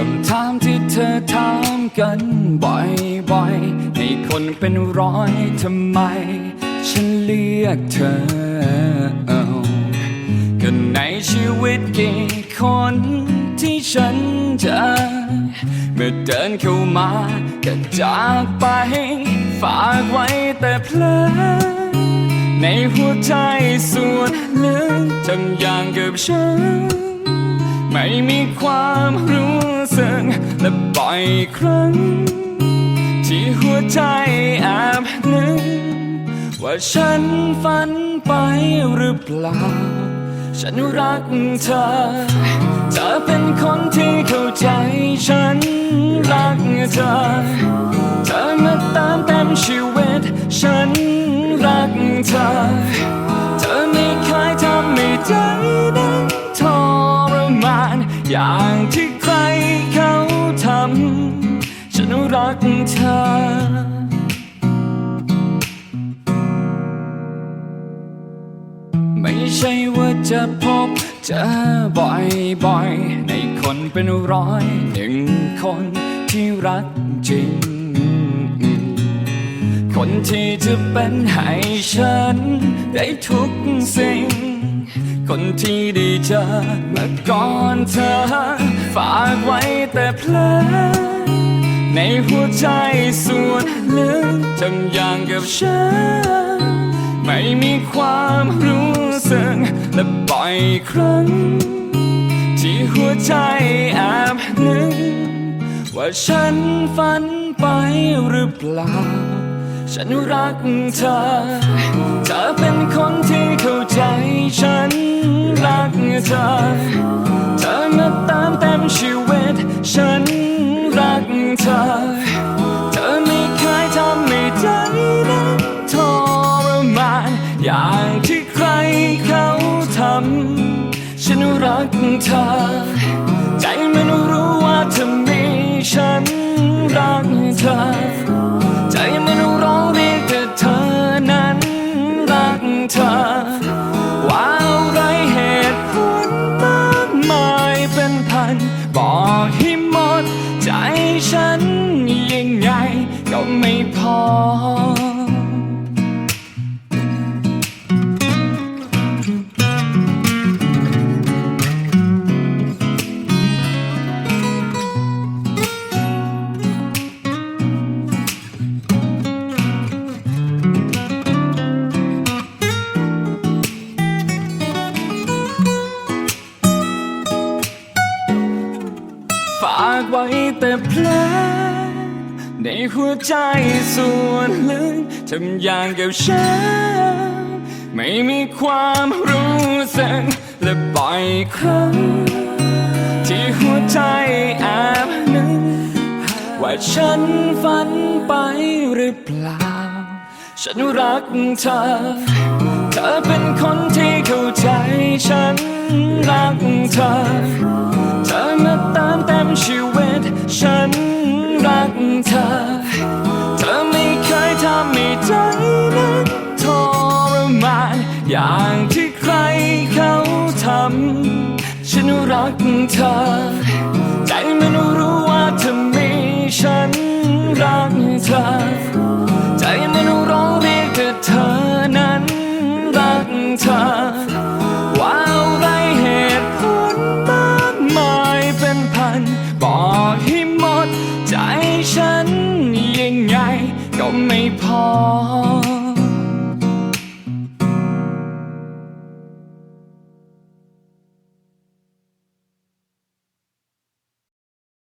คำถามที่เธอถามกันบ่อยๆ ให้คนเป็นร้อยทำไม ฉันเรียกเธอเอาก็ในชีวิตกี่คนที่ฉันเจอเมื่อเดินเข้ามาก็จากไป ฝากไว้แต่เพลอในหัวใจส่วนลึกทำอย่างกับฉัน ไม่มีความรู้สึกและบ่อยครั้ง ที่หัวใจแอบนึกว่าฉันฝันไปหรือเปล่า ฉันรักเธอ เธอเป็นคนที่เข้าใจฉันรักเธอ อย่างที่ใครเขาทำฉันรักเธอไม่ใช่ว่าจะพบเจอบ่อยๆ ในคนเป็นร้อยหนึ่งคนที่รักจริง คนที่จะเป็นให้ฉันได้ทุกสิ่ง คนที่ได้เจอเมื่อก่อนเธอ ฝากไว้แต่เพลอในหัวใจส่วนลึกทำอย่างกับฉัน ไม่มีความรู้สึกและบ่อยครั้ง ที่หัวใจแอบนึกว่าฉันฝันไปหรือเปล่า ฉันรักเธอ เธอเป็นคนที่เข้าใจฉันรักเธอ เธอมาเติมเต็มชีวิต ฉันรักเธอ เธอไม่เคยทำให้ใจนั้นทรมาน อย่างที่ใครเขาทำ ฉันรักเธอ เธอ ว่าอะไรเหตุผลมากมายเป็นพัน บอกให้หมด ใจฉันยังไงก็ไม่พอ ฝากไว้แต่เพลงในหัวใจส่วนลึกทำอย่างเกับฉันไม่มีความรู้สึกและบ่อยครั้งที่หัวใจแอบนึกว่าฉันฝันไปหรือเปล่า ฉันรักเธอ เธอเป็นคนที่เข้าใจฉันรักเธอ เธอ เธอไม่เคยทำให้ใจนั้นทรมานอย่างที่ใครเขาทำ ฉันรักเธอ ใจมันรู้ว่าเธอมีฉันรักเธอ maple.